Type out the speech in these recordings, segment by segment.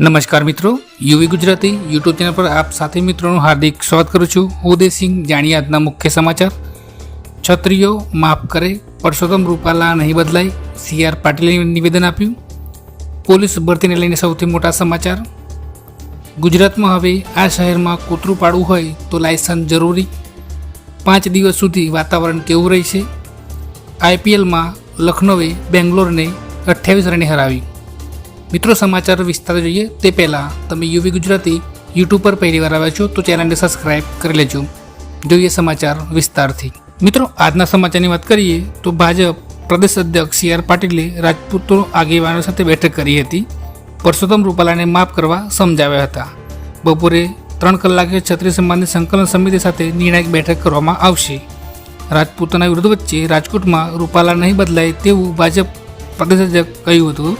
નમસ્કાર મિત્રો, UV Gujarati YouTube channel પર આપ સાથે મિત્રોનું હાર્દિક સ્વાગત કરું છું. ઉદયસિંહ, જાણીએ આજના મુખ્ય સમાચાર. છત્રીઓ માફ કરે, પરસોત્તમ રૂપાલા નહીં બદલાય, સી આર પાટીલે નિવેદન આપ્યું. પોલીસ ભરતીને લઈને સૌથી મોટા સમાચાર. ગુજરાતમાં હવે આ શહેરમાં કૂતરું પાડવું હોય તો લાયસન્સ જરૂરી. પાંચ દિવસ સુધી વાતાવરણ કેવું રહેશે? આઈપીએલમાં લખનૌએ બેંગ્લોરને અઠ્યાવીસ રને હરાવી. મિત્રો સમાચાર વિસ્તાર જોઈએ તે પહેલાં તમે યુવી ગુજરાતી યુટ્યુબ પર પહેલીવાર આવ્યા છો તો ચેનલને સબસ્ક્રાઇબ કરી લેજો. જોઈએ સમાચાર વિસ્તારથી. મિત્રો, આજના સમાચારની વાત કરીએ તો ભાજપ પ્રદેશ અધ્યક્ષ સી આર પાટીલે રાજપૂતો આગેવાનો સાથે બેઠક કરી હતી. પરસોત્તમ રૂપાલાને માફ કરવા સમજાવ્યા હતા. બપોરે ત્રણ કલાકે છત્રીસ સમાજની સંકલન સમિતિ સાથે નિર્ણાયક બેઠક કરવામાં આવશે. રાજપૂતોના વિરોધ વચ્ચે રાજકોટમાં રૂપાલા નહીં બદલાય તેવું ભાજપ પ્રદેશ અધ્યક્ષ કહ્યું હતું.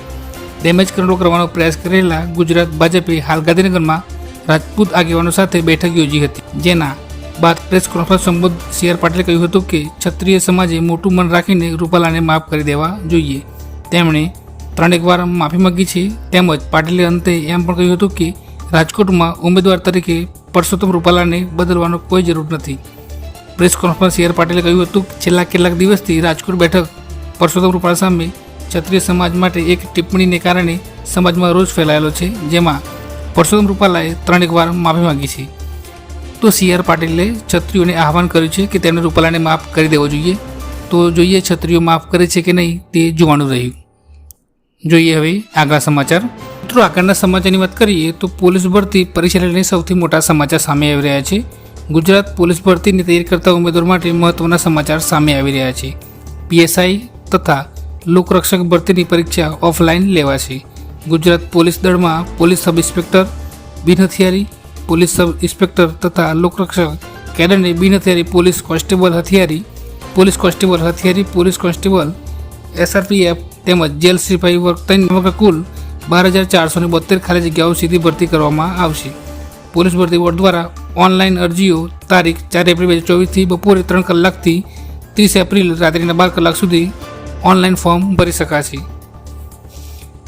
ડેમેજ કંટ્રોલ કરવાનો પ્રયાસ કરેલા ગુજરાત ભાજપે હાલ ગાંધીનગરમાં રાજપૂત આગેવાનો સાથે બેઠક યોજી હતી, જેના બાદ પ્રેસ કોન્ફરન્સ સંબોધ સી આર પાટીલે કહ્યું હતું કે ક્ષત્રિય સમાજે મોટું મન રાખીને રૂપાલાને માફ કરી દેવા જોઈએ. તેમણે ત્રણેક વાર માફી માંગી છે, તેમજ પાટીલે અંતે એમ પણ કહ્યું હતું કે રાજકોટમાં ઉમેદવાર તરીકે પરસોત્તમ રૂપાલાને બદલવાનો કોઈ જરૂર નથી. પ્રેસ કોન્ફરન્સ સી આર પાટીલે કહ્યું હતું કે છેલ્લા કેટલાક દિવસથી રાજકોટ બેઠક પરસોત્તમ રૂપાલા સામે ક્ષત્રિય સમાજ માટે એક ટિપ્પણીને કારણે સમાજમાં રોષ ફેલાયેલો છે, જેમાં પરસોત્તમ રૂપાલાએ ત્રણેક વાર માફી માંગી છે. તો સી આર પાટીલે ક્ષત્રિયોને આહવાન કર્યું છે કે તેમણે રૂપાલાને માફ કરી દેવો જોઈએ. તો જોઈએ ક્ષત્રિયો માફ કરે છે કે નહીં તે જોવાનું રહ્યું. જોઈએ હવે આગલા સમાચાર. મિત્રો આગળના સમાચારની વાત કરીએ તો પોલીસ ભરતી પરીક્ષા લઈને સૌથી મોટા સમાચાર સામે આવી રહ્યા છે. ગુજરાત પોલીસ ભરતીની તૈયારી કરતા ઉમેદવાર માટે મહત્વના સમાચાર સામે આવી રહ્યા છે. પીએસઆઈ તથા લોકરક્ષક ભરતીની પરીક્ષા ઓફલાઈન લેવાશે. ગુજરાત પોલીસ દળમાં પોલીસ સબ ઇન્સ્પેક્ટર બિન હથિયારી, પોલીસ સબ ઇન્સ્પેક્ટર તથા લોકરક્ષક કેડરને બિન હથિયારી પોલીસ કોન્સ્ટેબલ હથિયારી, પોલીસ કોન્સ્ટેબલ હથિયારી, પોલીસ કોન્સ્ટેબલ, એસઆરપીએફ તેમજ જેલ સિપાહી વર્ગ ત્રણ કુલ બાર હજાર ચારસો ને બોતેર ખાલી જગ્યાઓ સીધી ભરતી કરવામાં આવશે. પોલીસ ભરતી બોર્ડ દ્વારા ઓનલાઈન અરજીઓ તારીખ ચાર એપ્રિલ બે હજાર ચોવીસથી બપોરે ત્રણ કલાકથી ત્રીસ એપ્રિલ રાત્રિના બાર કલાક સુધી ઓનલાઈન ફોર્મ ભરી શકાશે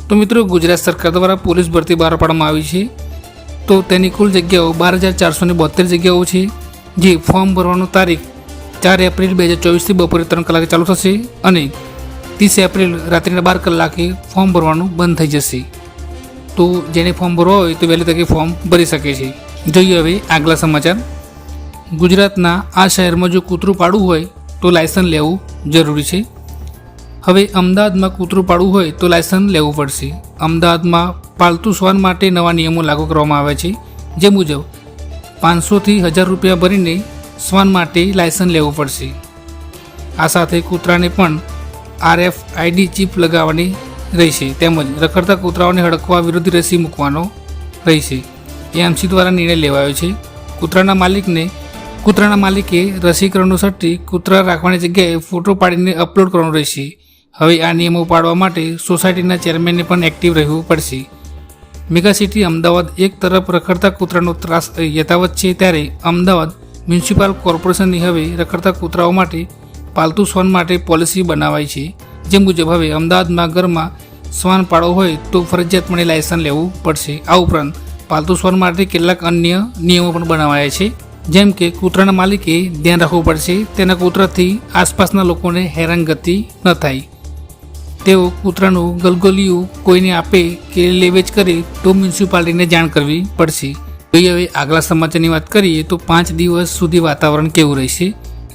તો મિત્રો, ગુજરાત સરકાર દ્વારા પોલીસ ભરતી બહાર પાડવામાં આવી છે. તો તેની કુલ જગ્યાઓ બાર હજાર ચારસો બોતેર જગ્યાઓ છે. જે ફોર્મ ભરવાનું તારીખ ચાર એપ્રિલ બે હજાર ચોવીસથી બપોરે ત્રણ કલાકે ચાલુ થશે અને ત્રીસ એપ્રિલ રાત્રિના બાર કલાકે ફોર્મ ભરવાનું બંધ થઈ જશે. તો જેને ફોર્મ ભરવા હોય તો વહેલી તકે ફોર્મ ભરી શકે છે. જોઈએ હવે આગલા સમાચાર. ગુજરાતના આ શહેરમાં જો કૂતરું પાડવું હોય તો લાયસન્સ લેવું જરૂરી છે. હવે અમદાવાદમાં કૂતરું પાડવું હોય તો લાયસન્સ લેવું પડશે. અમદાવાદમાં પાલતુ શ્વાન માટે નવા નિયમો લાગુ કરવામાં આવ્યા છે, જે મુજબ પાંચસોથી હજાર રૂપિયા ભરીને શ્વાન માટે લાયસન્સ લેવું પડશે. આ સાથે કૂતરાને પણ આરએફ આઈડી ચિપ લગાવવાની રહેશે, તેમજ રખડતા કૂતરાઓને હડકવા વિરુદ્ધ રસી મૂકવાનો રહેશે. એમસી દ્વારા નિર્ણય લેવાયો છે. કૂતરાના માલિકને, કૂતરાના માલિકે રસીકરણનું સર્ટી કૂતરા રાખવાની જગ્યાએ ફોટો પાડીને અપલોડ કરવાનો રહેશે. હવે આ નિયમો પાડવા માટે સોસાયટીના ચેરમેનને પણ એક્ટિવ રહેવું પડશે. મેગા સિટી અમદાવાદ એક તરફ રખડતા કૂતરાનો ત્રાસ યથાવત છે ત્યારે અમદાવાદ મ્યુનિસિપલ કોર્પોરેશનની હવે રખડતા કૂતરાઓ માટે પાલતુ શ્વાન માટે પોલિસી બનાવાઈ છે. જે મુજબ હવે અમદાવાદમાં ઘરમાં શ્વાન પાળવો હોય તો ફરજિયાતપણે લાયસન્સ લેવું પડશે. આ ઉપરાંત પાલતુ શ્વાન માટે કેટલાક અન્ય નિયમો પણ બનાવાયા છે. જેમ કે કૂતરાના માલિકે ધ્યાન રાખવું પડશે. તેના કૂતરાથી આસપાસના લોકોને હેરાનગતિ ન થાય. તેઓ કૂતરાનું ગલગોલિયું કોઈને આપે કે લેવેચ કરે તો મ્યુનિસિપાલિટીને જાણ કરવી પડશે. જોઈએ હવે આગલા સમાચારની વાત કરીએ તો પાંચ દિવસ સુધી વાતાવરણ કેવું રહેશે?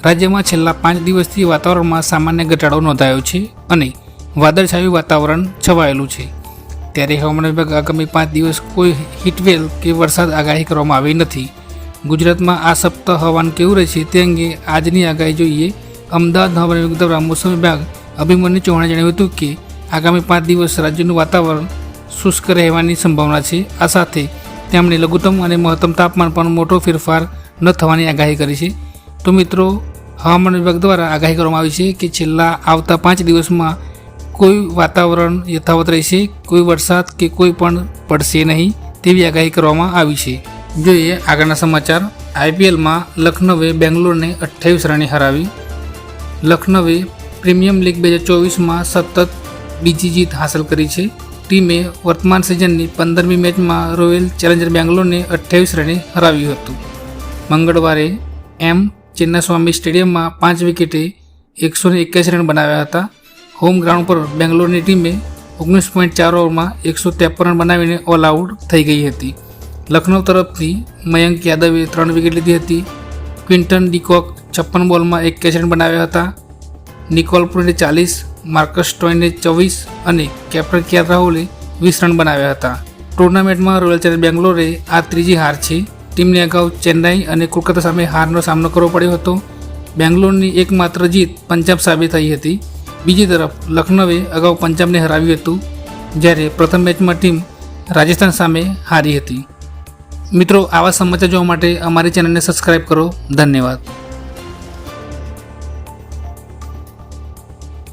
રાજ્યમાં છેલ્લા પાંચ દિવસથી વાતાવરણમાં સામાન્ય ઘટાડો નોંધાયો છે અને વાદળછાયું વાતાવરણ છવાયેલું છે. ત્યારે હવામાન વિભાગ આગામી પાંચ દિવસ કોઈ હીટવેલ કે વરસાદ આગાહી કરવામાં આવી નથી. ગુજરાતમાં આ સપ્તાહ હવામાન કેવું રહેશે તે અંગે આજની આગાહી જોઈએ. અમદાવાદ હવામાન વિભાગ દ્વારા મોસમ વિભાગ અભિમન્યુ ચૌહાણે જણાવ્યું હતું કે, આગામી પાંચ દિવસ રાજ્યનું વાતાવરણ શુષ્ક રહેવાની સંભાવના છે. આ સાથે તેમણે લઘુત્તમ અને મહત્તમ તાપમાન પણ મોટો ફેરફાર ન થવાની આગાહી કરી છે. તો મિત્રો, હવામાન વિભાગ દ્વારા આગાહી કરવામાં આવી છે કે છેલ્લા આવતા પાંચ દિવસમાં કોઈ વાતાવરણ યથાવત રહેશે, કોઈ વરસાદ કે કોઈ પણ પડશે નહીં તેવી આગાહી કરવામાં આવી છે. જોઈએ આગળના સમાચાર. આઈપીએલમાં લખનૌએ બેંગ્લોરને અઠ્યાવીસ રને હરાવી. લખનૌએ પ્રીમિયમ લીગ બે હજાર ચોવીસમાં સતત બીજી જીત હાંસલ કરી છે. ટીમે વર્તમાન સિઝનની પંદરમી મેચમાં રોયલ ચેલેન્જર બેંગ્લોરને અઠ્યાવીસ રને હરાવ્યું હતું. મંગળવારે એમ ચિન્નાસ્વામી સ્ટેડિયમમાં પાંચ વિકેટે એકસો ને એક્યાસી રન બનાવ્યા હતા. હોમ ગ્રાઉન્ડ પર બેંગ્લોરની ટીમે ઓગણીસ પોઈન્ટ ચાર ઓવરમાં એકસો ત્રેપન રન બનાવીને ઓલ આઉટ થઈ ગઈ હતી. લખનૌ તરફથી મયંક યાદવે ત્રણ વિકેટ લીધી હતી. ક્વિન્ટન ડીકોક છપ્પન બોલમાં એક્યાસી રન બનાવ્યા હતા. નિકોલ પુણે ચાલીસ, માર્કસ ટોયને ચોવીસ અને કેપ્ટન કે રાહુલે વીસ રન બનાવ્યા હતા. ટુર્નામેન્ટમાં રોયલ ચેલેન્જર બેંગ્લોરે આ ત્રીજી હાર છે. ટીમને અગાઉ ચેન્નાઈ અને કોલકાતા સામે હારનો સામનો કરવો પડ્યો હતો. બેંગ્લોરની એકમાત્ર જીત પંજાબ સામે થઈ હતી. બીજી તરફ લખનૌએ અગાઉ પંજાબને હરાવ્યું હતું, જ્યારે પ્રથમ મેચમાં ટીમ રાજસ્થાન સામે હારી હતી. મિત્રો, આવા સમાચાર જોવા માટે અમારી ચેનલને સબસ્ક્રાઈબ કરો. ધન્યવાદ.